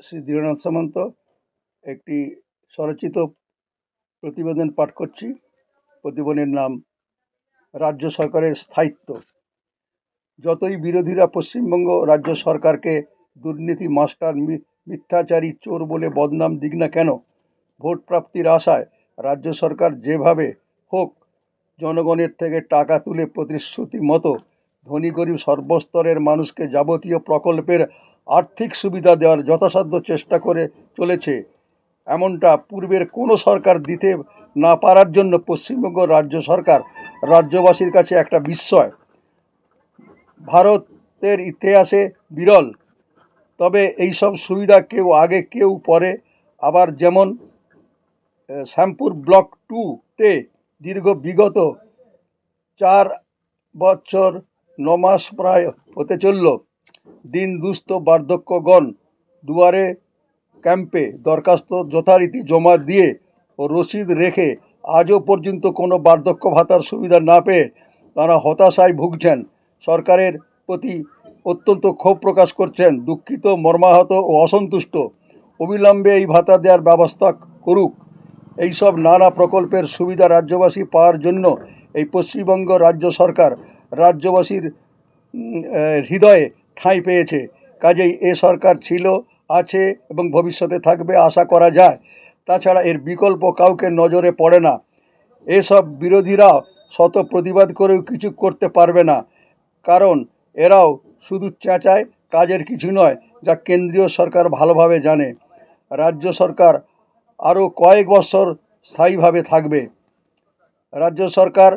শ্রী দীরনাথ সামন্ত একটি স্বরচিত প্রতিবেদন পাঠ করছি। প্রতিবেদনের নাম, রাজ্য সরকারের স্থায়িত্ব যতই বিরোধীরা পশ্চিমবঙ্গ রাজ্য সরকারকে দুর্নীতি, মাস্টার মিথ্যাচারী, চোর বলে বদনাম দিক না কেন, ভোট প্রাপ্তির আশায় রাজ্য সরকার যেভাবে হোক জনগণের থেকে টাকা তুলে প্রতিশ্রুতি মতো ধনী গরিব সর্বস্তরের মানুষকে যাবতীয় প্রকল্পের আর্থিক সুবিধা দেওয়ার যথাসাধ্য চেষ্টা করে চলেছে। এমনটা পূর্বের কোনো সরকার দিতে না পারার জন্য পশ্চিমবঙ্গ রাজ্য সরকার রাজ্যবাসীর কাছে একটা বিস্ময়। ভারতের ইতিহাসে বিরল। তবে এই সব সুবিধা কেউ আগে কেউ পরে আবার যেমন শ্যামপুর ব্লক টুতে দীর্ঘ বিগত চার বছর, ন মাস প্রায় হতে চলল। দিন দুস্থ বার্ধক্যগণ দুয়ারে ক্যাম্পে দরখাস্ত যথারীতি জমা দিয়ে ও রসিদ রেখে আজও পর্যন্ত কোনো বার্ধক্য ভাতার সুবিধা না পেয়ে তারা হতাশায় ভুগছেন। সরকারের প্রতি অত্যন্ত ক্ষোভ প্রকাশ করছেন। দুঃখিত, মর্মাহত ও অসন্তুষ্ট। অবিলম্বে এই ভাতা দেওয়ার ব্যবস্থা করুক। এইসব নানা প্রকল্পের সুবিধা রাজ্যবাসী পাওয়ার জন্য এই পশ্চিমবঙ্গ রাজ্য সরকার রাজ্যবাসীর হৃদয়ে ঠাঁই পেয়েছে। কাজেই এ সরকার ছিল, আছে এবং ভবিষ্যতে থাকবে আশা করা যায়। তাছাড়া এর বিকল্প কাউকে নজরে পড়ে না। এসব বিরোধীরা শত প্রতিবাদ করেও কিছু করতে পারবে না। কারণ এরাও শুধু চেঁচায় কাজের কিছু নয়, যা কেন্দ্রীয় সরকার ভালোভাবে জানে। রাজ্য সরকার আরও কয়েক বছর স্থায়ীভাবে থাকবে। রাজ্য সরকার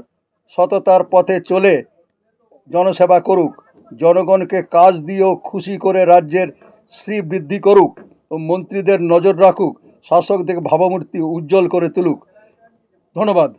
সততার পথে চলে, জনসেবা করুক। জনগণকে কাজ দিয়েও খুশি করে রাজ্যের শ্রী বৃদ্ধি করুক ও মন্ত্রীদের নজর রাখুক, শাসকদের ভাবমূর্তি উজ্জ্বল করে তুলুক। ধন্যবাদ।